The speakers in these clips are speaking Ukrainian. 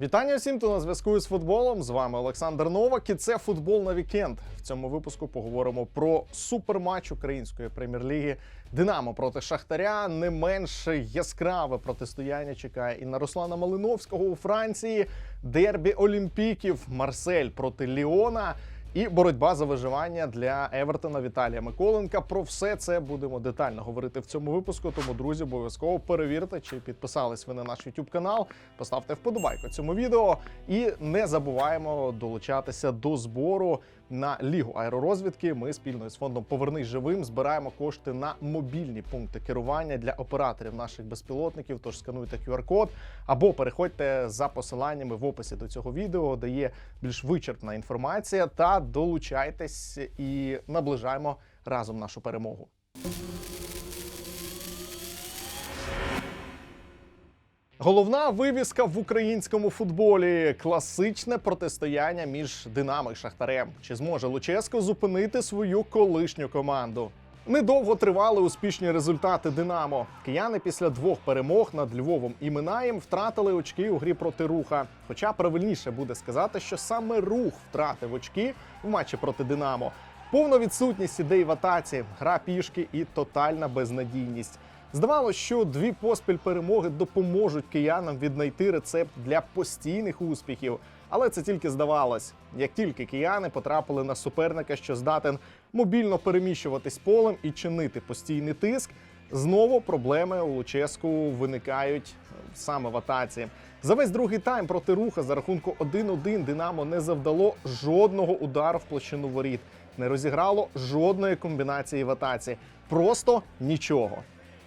Вітання всім, хто на зв'язку з футболом. З вами Олександр Новак. І це футбол на вікенд. В цьому випуску поговоримо про суперматч української прем'єр-ліги Динамо проти Шахтаря. Не менш яскраве протистояння чекає і на Руслана Малиновського у Франції. Дербі Олімпіків, Марсель проти Ліона. І боротьба за виживання для Евертона Віталія Миколенка. Про все це будемо детально говорити в цьому випуску. Тому, друзі, обов'язково перевірте, чи підписались ви на наш YouTube канал. Поставте вподобайку цьому відео і не забуваємо долучатися до збору на лігу аеророзвідки. Ми спільно з фондом Повернись живим збираємо кошти на мобільні пункти керування для операторів наших безпілотників. Тож скануйте QR-код або переходьте за посиланнями в описі до цього відео, де є більш вичерпна інформація. Та долучайтесь і наближаємо разом нашу перемогу. Головна вивіска в українському футболі класичне протистояння між Динамо і Шахтарем. Чи зможе Луческо зупинити свою колишню команду? Недовго тривали успішні результати Динамо. Кияни після двох перемог над Львовом і Минаєм втратили очки у грі проти руха. Хоча правильніше буде сказати, що саме рух втратив очки в матчі проти Динамо. Повна відсутність ідей в атаці, гра пішки і тотальна безнадійність. Здавалося, що дві поспіль перемоги допоможуть киянам віднайти рецепт для постійних успіхів. Але це тільки здавалось. Як тільки кияни потрапили на суперника, що здатен мобільно переміщуватись полем і чинити постійний тиск, знову проблеми у Луческу виникають саме в атаці. За весь другий тайм проти руха за рахунку 1-1 Динамо не завдало жодного удару в площину воріт, не розіграло жодної комбінації в атаці. Просто нічого.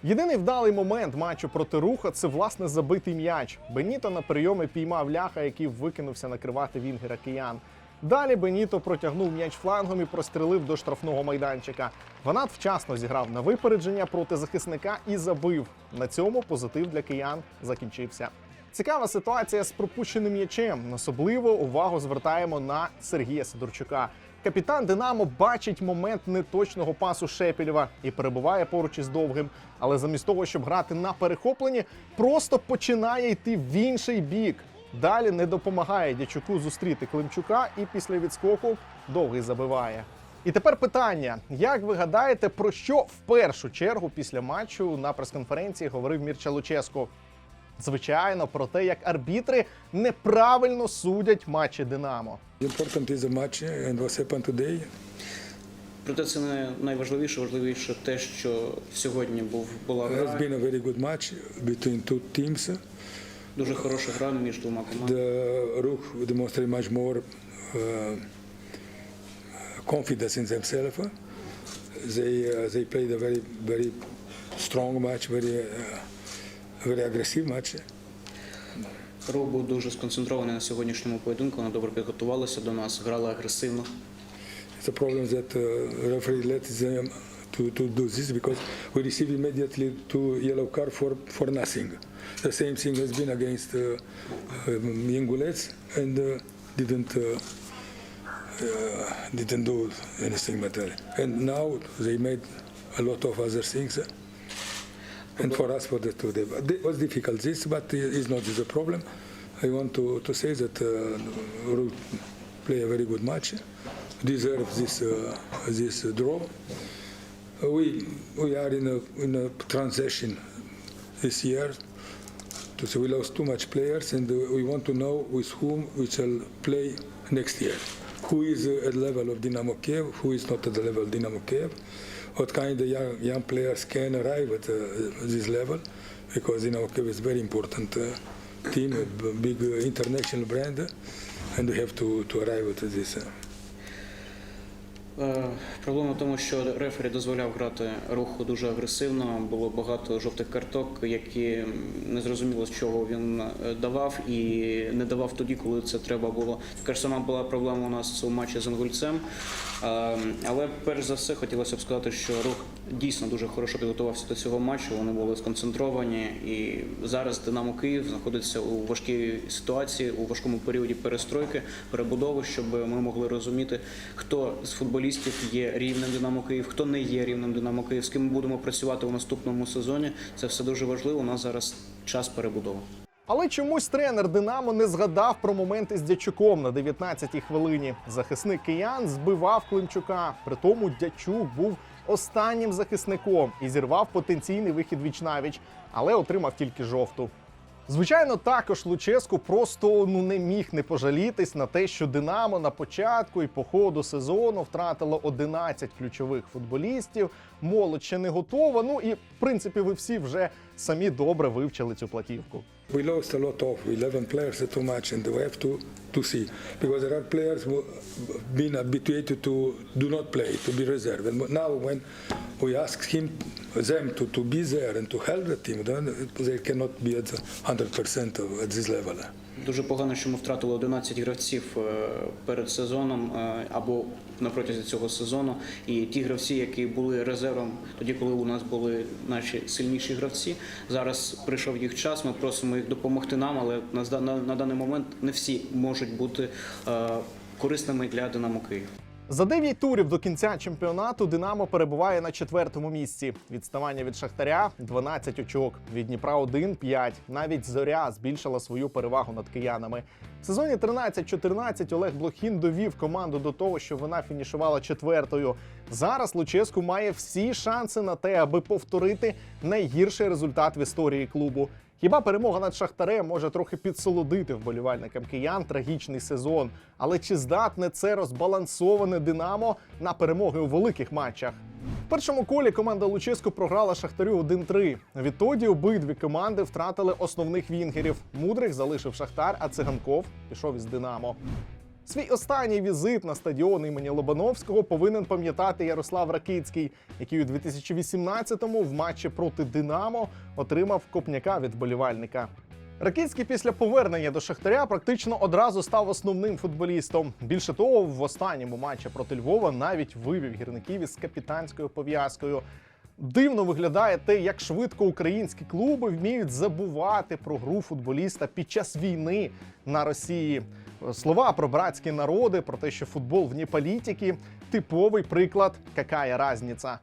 Єдиний вдалий момент матчу проти руха це власне забитий м'яч. Беніто на прийоми піймав ляха, який викинувся накривати вінгера киян. Далі Беніто протягнув м'яч флангом і прострелив до штрафного майданчика. Ванат вчасно зіграв на випередження проти захисника і забив. На цьому позитив для киян закінчився. Цікава ситуація з пропущеним м'ячем. Особливо увагу звертаємо на Сергія Сидорчука. Капітан Динамо бачить момент неточного пасу Шепілєва і перебуває поруч із довгим. Але замість того, щоб грати на перехопленні, просто починає йти в інший бік. Далі не допомагає дячуку зустріти Климчука, і після відскоку довгий забиває. І тепер питання: як ви гадаєте, про що в першу чергу після матчу на прес-конференції говорив Мірча Луческо? Звичайно, про те, як арбітри неправильно судять матчі Динамо. Important is the match and what happened today. Проте це не найважливіше, важливіше те, що сьогодні був була It has гра, been a very good match between two teams. дуже хороша гра між двома командами. The Ruch demonstrated much more uh, confidence in themselves. They uh, they played a very very strong match, very uh, very aggressive match. Рух був дуже сконцентрований на сьогоднішньому поєдинку. Вони добре підготувалися до нас, грали агресивно. It's a problem that uh, referee let them to, to do this because we receive immediately two yellow card for, for nothing. The same thing has been against uh, um, Yingulets and uh, didn't uh, uh, didn't do anything better. And now they made a lot of other things. And for us, for the two, it was difficult this, but it's not the problem. I want to, to say that uh, Rook play a very good match, deserve this uh, this draw. We we are in a in a transition this year. So we lost too much players, and uh, we want to know with whom we shall play next year. Who is uh, at the level of Dynamo Kiev? Who is not at the level of Dynamo Kiev? What kind of young, young players can arrive at uh, this level? Because Dynamo Kiev is very important uh, team, a big uh, international brand, uh, and we have to, to arrive at this. Е, Проблема в тому, що рефері дозволяв грати руху дуже агресивно. Було багато жовтих карток, які не зрозуміло, з чого він е, давав і не давав тоді, коли це треба було. Така ж сама була проблема у нас у матчі з Ангульцем. Е, Але перш за все хотілося б сказати, що рух дійсно дуже хорошо підготувався до цього матчу. Вони були сконцентровані, і зараз Динамо Київ знаходиться у важкій ситуації, у важкому періоді перестройки, перебудови, щоб ми могли розуміти, хто з футболістів є рівнем Динамо Київ, хто не є рівнем Динамо Київ, з ким ми будемо працювати у наступному сезоні. Це все дуже важливо. У нас зараз час перебудови. Але чомусь тренер Динамо не згадав про моменти з Дячуком на 19-й хвилині. Захисник киян збивав Климчука. При тому Дячук був останнім захисником і зірвав потенційний вихід вічнавіч, але отримав тільки жовту. Звичайно, також Луческу просто ну не міг не пожалітись на те, що Динамо на початку і по ходу сезону втратило 11 ключових футболістів. Молодь ще не готова. Ну і в принципі, ви всі вже самі добре вивчили цю платівку. We lost a lot of 11 players too much, and we have to, to see because there are players who been habituated to do not play, to be reserved. And now when we ask him, them to, to be there and to help the team, then they cannot be at the 100% of, at this level. Дуже погано, що ми втратили 11 гравців е, перед сезоном е, або на протязі цього сезону. І ті гравці, які були резервом тоді, коли у нас були наші сильніші гравці. Зараз прийшов їх час. Ми просимо їх допомогти нам, але на, даний момент не всі можуть бути е, корисними для Динамо Київ. За 9 турів до кінця чемпіонату Динамо перебуває на четвертому місці. Відставання від Шахтаря 12 очок. Від Дніпра 1 – 5. Навіть зоря збільшила свою перевагу над киянами. В сезоні 13-14 Олег Блохін довів команду до того, що вона фінішувала четвертою. Зараз Луческу має всі шанси на те, аби повторити найгірший результат в історії клубу. Хіба перемога над Шахтарем може трохи підсолодити вболівальникам киян трагічний сезон? Але чи здатне це розбалансоване Динамо на перемоги у великих матчах? В першому колі команда Луческу програла Шахтарю 1-3. Відтоді обидві команди втратили основних вінгерів. Мудрих залишив Шахтар, а Циганков пішов із Динамо. Свій останній візит на стадіон імені Лобановського повинен пам'ятати Ярослав Ракицький, який у 2018-му в матчі проти Динамо отримав копняка від болівальника. Ракицький після повернення до Шахтаря практично одразу став основним футболістом. Більше того, в останньому матчі проти Львова навіть вивів гірників із капітанською пов'язкою. Дивно виглядає те, як швидко українські клуби вміють забувати про гру футболіста під час війни на Росії. Слова про братські народи, про те, що футбол вне політики типовий приклад «какая разниця».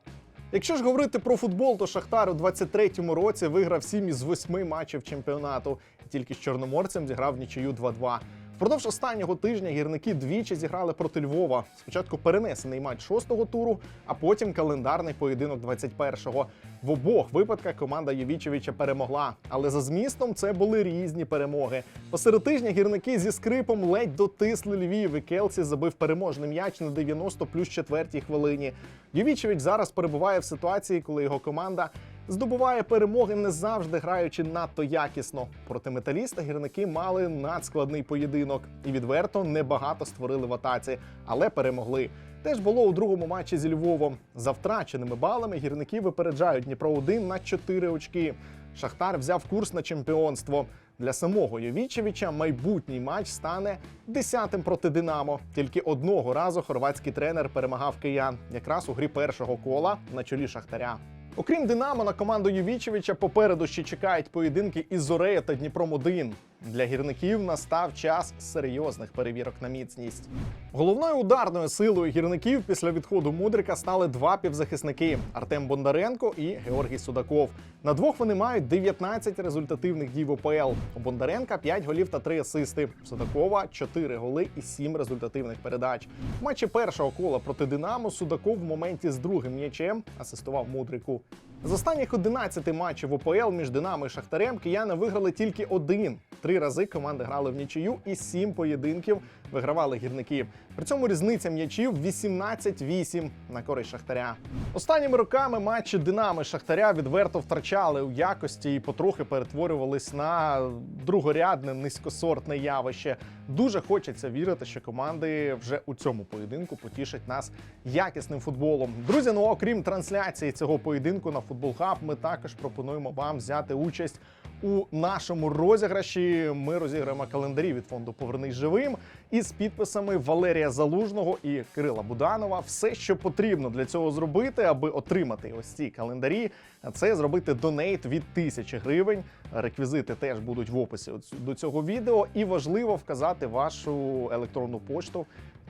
Якщо ж говорити про футбол, то Шахтар у 23-му році виграв 7 із 8 матчів чемпіонату. Тільки з чорноморцем зіграв нічию 2-2. Впродовж останнього тижня гірники двічі зіграли проти Львова. Спочатку перенесений матч шостого туру, а потім календарний поєдинок 21-го. В обох випадках команда Євічевича перемогла. Але за змістом це були різні перемоги. Посеред тижня гірники зі скрипом ледь дотисли Львів. І Келсі забив переможний м'яч на 90 плюс четвертій хвилині. Євічевич зараз перебуває в ситуації, коли його команда здобуває перемоги, не завжди граючи надто якісно. Проти металіста гірники мали надскладний поєдинок і відверто небагато створили в атаці, але перемогли. Теж було у другому матчі зі Львовом. За втраченими балами гірники випереджають Дніпро 1 на 4 очки. Шахтар взяв курс на чемпіонство. Для самого Йовічевича майбутній матч стане десятим проти Динамо. Тільки одного разу хорватський тренер перемагав киян, якраз у грі першого кола на чолі Шахтаря. Окрім Динамо, на команду Ювічевича попереду ще чекають поєдинки із Зорею та Дніпром 1 Для гірників настав час серйозних перевірок на міцність. Головною ударною силою гірників після відходу Мудрика стали два півзахисники: Артем Бондаренко і Георгій Судаков. На двох вони мають 19 результативних дій в ОПЛ. У Бондаренка 5 голів та 3 асисти. Судакова 4 голи і 7 результативних передач. В матчі першого кола проти Динамо Судаков в моменті з другим м'ячем асистував Мудрику. З останніх 11 матчів ОПЛ між Динамо і Шахтарем кияни виграли тільки один. Три рази команди грали в нічию і сім поєдинків вигравали гірники. При цьому різниця м'ячів 18-8 на користь Шахтаря. Останніми роками матчі Динамо і Шахтаря відверто втрачали у якості і потрохи перетворювались на другорядне низькосортне явище. Дуже хочеться вірити, що команди вже у цьому поєдинку потішать нас якісним футболом. Друзі, ну окрім трансляції цього поєдинку на Футбол Хаб, ми також пропонуємо вам взяти участь у нашому розіграші. Ми розіграємо календарі від фонду Повернись живим із підписами Валерія Залужного і Кирила Буданова. Все, що потрібно для цього зробити, аби отримати ось ці календарі, це зробити донейт від тисячі гривень. Реквізити теж будуть в описі до цього відео. І важливо вказати вашу електронну пошту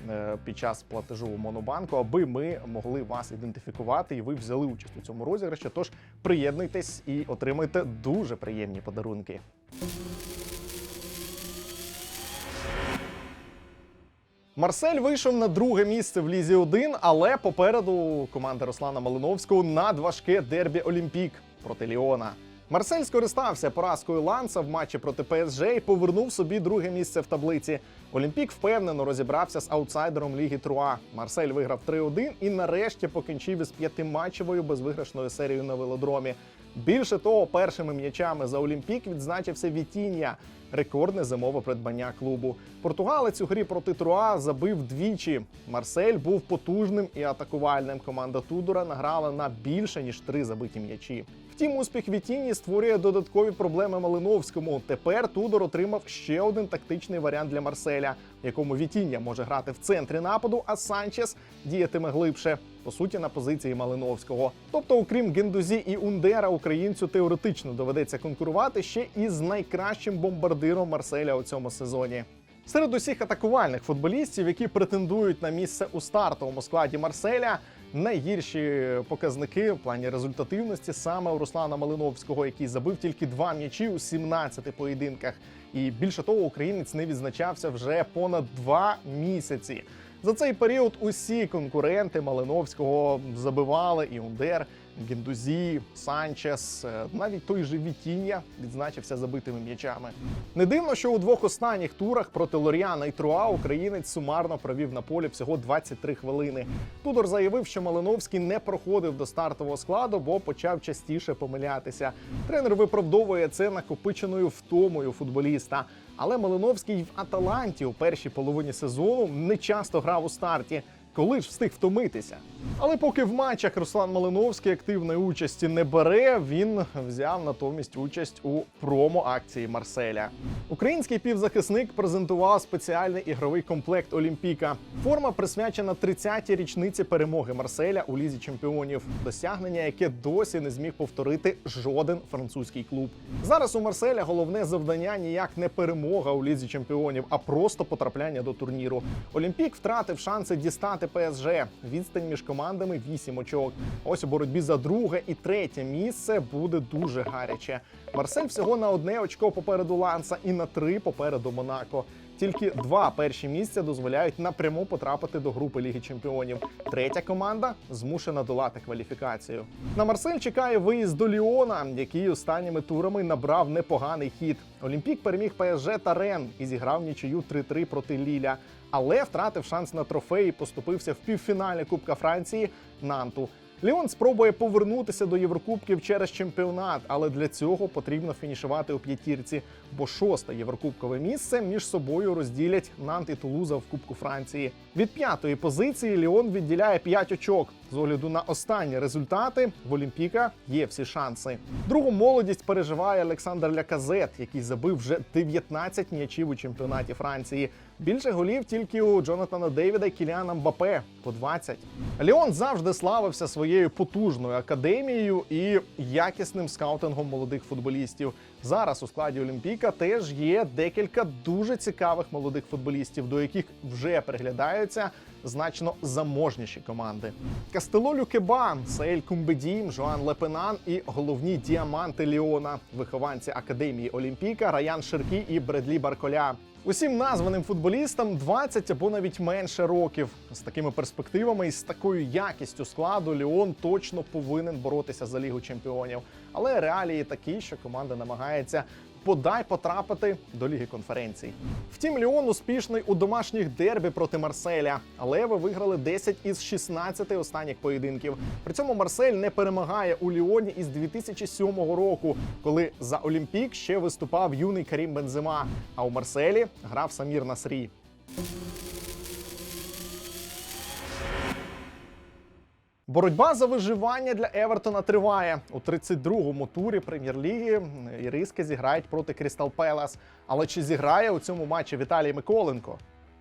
Е, під час платежу у Монобанку, аби ми могли вас ідентифікувати і ви взяли участь у цьому розіграші. Тож приєднуйтесь і отримайте дуже приємні подарунки. Марсель вийшов на друге місце в Лізі 1, але попереду команда Руслана Малиновського надважке дербі Олімпік проти Ліона. Марсель скористався поразкою Ланса в матчі проти ПСЖ і повернув собі друге місце в таблиці. Олімпік впевнено розібрався з аутсайдером Ліги Труа. Марсель виграв 3-1 і нарешті покінчив із п'ятиматчевою безвиграшною серією на велодромі. Більше того, першими м'ячами за Олімпік відзначився Вітіння, рекордне зимове придбання клубу. Португалець у грі проти Труа забив двічі. Марсель був потужним і атакувальним. Команда Тудора награла на більше ніж три забиті м'ячі. Втім, успіх Вітіні створює додаткові проблеми Малиновському. Тепер Тудор отримав ще один тактичний варіант для Марселя, в якому Вітіння може грати в центрі нападу, а Санчес діятиме глибше, по суті, на позиції Малиновського. Тобто, окрім Гендузі і Ундера, українцю теоретично доведеться конкурувати ще із найкращим бомбардиром Марселя у цьому сезоні. Серед усіх атакувальних футболістів, які претендують на місце у стартовому складі Марселя, найгірші показники в плані результативності саме у Руслана Малиновського, який забив тільки два м'ячі у 17 поєдинках. І більше того, українець не відзначався вже понад два місяці. За цей період усі конкуренти Малиновського забивали і Ундер, Гендузі, Санчес, е, навіть той же Вітіння відзначився забитими м'ячами. Не дивно, що у двох останніх турах проти Лоріана і Труа українець сумарно провів на полі всього 23 хвилини. Тудор заявив, що Малиновський не проходив до стартового складу, бо почав частіше помилятися. Тренер виправдовує це накопиченою втомою футболіста. Але Малиновський в Аталанті у першій половині сезону не часто грав у старті. Коли ж встиг втомитися? Але поки в матчах Руслан Малиновський активної участі не бере, він взяв натомість участь у промо-акції Марселя. Український півзахисник презентував спеціальний ігровий комплект Олімпіка. Форма присвячена 30-й річниці перемоги Марселя у лізі чемпіонів, досягнення, яке досі не зміг повторити жоден французький клуб. Зараз у Марселя головне завдання ніяк не перемога у лізі чемпіонів, а просто потрапляння до турніру. Олімпік втратив шанси дістати ПСЖ. Відстань між командами 8 очок. Ось у боротьбі за друге і третє місце буде дуже гаряче. Марсель всього на одне очко попереду Ланса і на три попереду Монако. Тільки два перші місця дозволяють напряму потрапити до групи Ліги Чемпіонів. Третя команда змушена долати кваліфікацію. На Марсель чекає виїзд до Ліона, який останніми турами набрав непоганий хід. Олімпік переміг ПСЖ та Рен і зіграв нічию 3-3 проти Ліля, але втратив шанс на трофей і поступився в півфіналі Кубка Франції Нанту. Ліон спробує повернутися до Єврокубків через чемпіонат, але для цього потрібно фінішувати у п'ятірці, бо шосте єврокубкове місце між собою розділять Нант і Тулуза в Кубку Франції. Від п'ятої позиції Ліон відділяє 5 очок. З огляду на останні результати в Олімпіка є всі шанси. Другу молодість переживає Олександр Ляказет, який забив вже 19 м'ячів у чемпіонаті Франції. Більше голів тільки у Джонатана Дейвіда і Кіліана Мбапе по 20. Ліон завжди славився своєю потужною академією і якісним скаутингом молодих футболістів. Зараз у складі Олімпіка теж є декілька дуже цікавих молодих футболістів, до яких вже приглядаються значно заможніші команди. Кастело Люкеба, Сейль Кумбедім, Жоан Лепенан і головні діаманти Ліона, вихованці академії Олімпіка Раян Ширкі і Бредлі Барколя. Усім названим футболістам 20 або навіть менше років. З такими перспективами і з такою якістю складу Ліон точно повинен боротися за лігу чемпіонів. Але реалії такі, що команда намагається подай потрапити до ліги конференцій. Втім, Ліон успішний у домашніх дербі проти Марселя. Леви виграли 10 із 16 останніх поєдинків. При цьому Марсель не перемагає у Ліоні із 2007 року, коли за Олімпік ще виступав юний Карім Бензима. А у Марселі грав Самір Насрі. Боротьба за виживання для Евертона триває у 32-му турі прем'єр-ліги. Іриски зіграють проти Крістал Пелас. Але чи зіграє у цьому матчі Віталій Миколенко?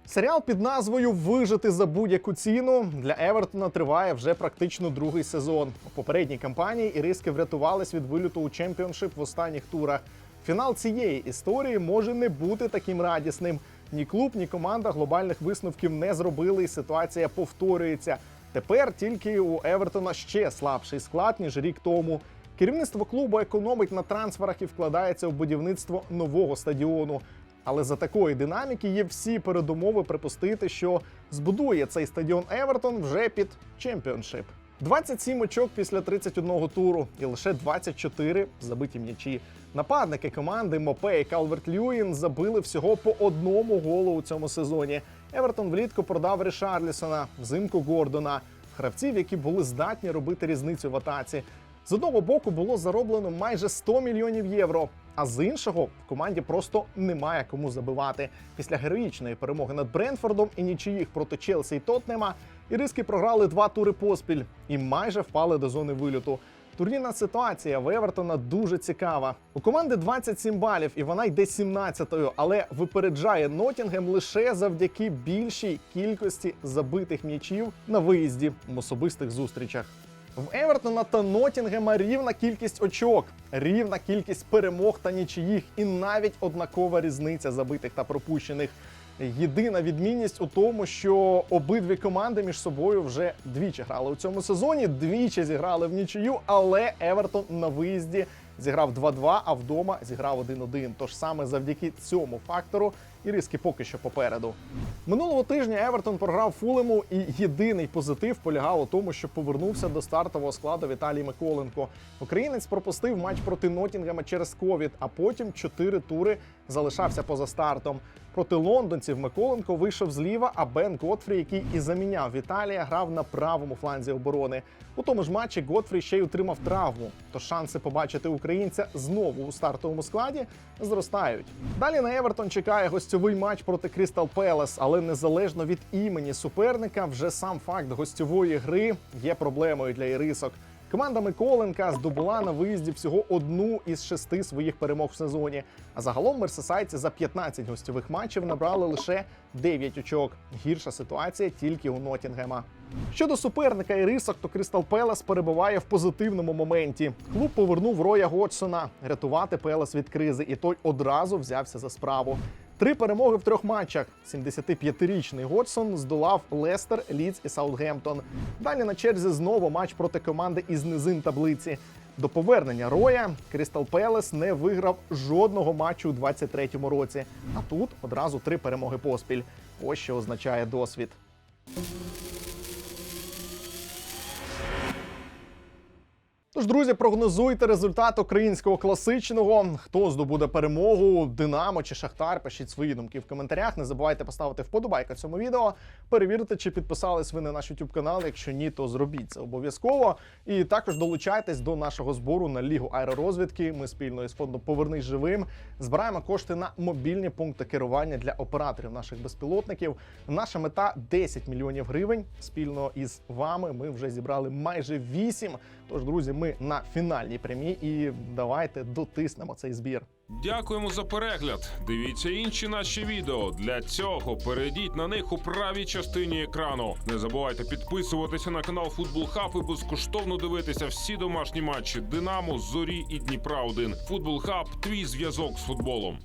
Серіал під назвою Вижити за будь-яку ціну для Евертона триває вже практично другий сезон. У попередній кампанії іриски врятувались від виліту у чемпіоншип в останніх турах. Фінал цієї історії може не бути таким радісним. Ні клуб, ні команда глобальних висновків не зробили, і ситуація повторюється. Тепер тільки у Евертона ще слабший склад ніж рік тому. Керівництво клубу економить на трансферах і вкладається в будівництво нового стадіону. Але за такої динаміки є всі передумови припустити, що збудує цей стадіон Евертон вже під чемпіоншип. 27 очок після 31 туру і лише 24 забиті м'ячі. Нападники команди Мопе і Калверт Льюін забили всього по одному голу у цьому сезоні. Евертон влітку продав Рішарлісона, взимку Гордона, гравців, які були здатні робити різницю в атаці. З одного боку було зароблено майже 100 мільйонів євро. А з іншого в команді просто немає кому забивати. Після героїчної перемоги над Бренфордом і нічиїх проти Челсі і Тотнема іриски програли два тури поспіль і майже впали до зони вильоту. Турнірна ситуація в Евертона дуже цікава. У команди 27 балів, і вона йде 17-ю, але випереджає Нотінгем лише завдяки більшій кількості забитих м'ячів на виїзді в особистих зустрічах. В Евертона та Нотінгема рівна кількість очок, рівна кількість перемог та нічиїх, і навіть однакова різниця забитих та пропущених. Єдина відмінність у тому, що обидві команди між собою вже двічі грали у цьому сезоні, двічі зіграли в нічию, але Евертон на виїзді зіграв 2-2, а вдома зіграв 1-1. Тож саме завдяки цьому фактору і риски поки що попереду. Минулого тижня Евертон програв Фулему, і єдиний позитив полягав у тому, що повернувся до стартового складу Віталій Миколенко. Українець пропустив матч проти Нотінгема через ковід, а потім чотири тури залишався поза стартом. Проти лондонців Миколенко вийшов зліва, а Бен Готфрі, який і заміняв Віталія, грав на правому фланзі оборони. У тому ж матчі Готфрі ще й отримав травму. Тож шанси побачити українця знову у стартовому складі зростають. Далі на Евертон чекає гостьовий матч проти Крістал Пелес, але незалежно від імені суперника, вже сам факт гостьової гри є проблемою для ірисок. Команда Миколенка здобула на виїзді всього одну із шести своїх перемог в сезоні. А загалом мерсесайці за 15 гостьових матчів набрали лише 9 очок. Гірша ситуація тільки у Нотінгема. Щодо суперника ірисок, то Крістал Пелес перебуває в позитивному моменті. Клуб повернув Роя Годжсона рятувати Пелес від кризи, і той одразу взявся за справу. Три перемоги в трьох матчах. 75-річний Годсон здолав Лестер, Лідс і Саутгемптон. Далі на черзі знову матч проти команди із низин таблиці. До повернення Роя Крістал Пелес не виграв жодного матчу у 23-му році. А тут одразу три перемоги поспіль. Ось що означає досвід. Тож, друзі, прогнозуйте результат українського класичного. Хто здобуде перемогу, Динамо чи Шахтар? Пишіть свої думки в коментарях. Не забувайте поставити вподобайка цьому відео. Перевірте, чи підписались ви на наш YouTube канал. Якщо ні, то зробіть це обов'язково. І також долучайтесь до нашого збору на лігу аеророзвідки. Ми спільно із фондом Повернись живим збираємо кошти на мобільні пункти керування для операторів наших безпілотників. Наша мета 10 мільйонів гривень. Спільно із вами ми вже зібрали майже 8. Тож, друзі, на фінальній прямій і давайте дотиснемо цей збір. Дякуємо за перегляд. Дивіться інші наші відео. Для цього перейдіть на них у правій частині екрану. Не забувайте підписуватися на канал Футбол Хаб і безкоштовно дивитися всі домашні матчі Динамо, Зорі і Дніпра 1 Футбол Хаб твій зв'язок з футболом.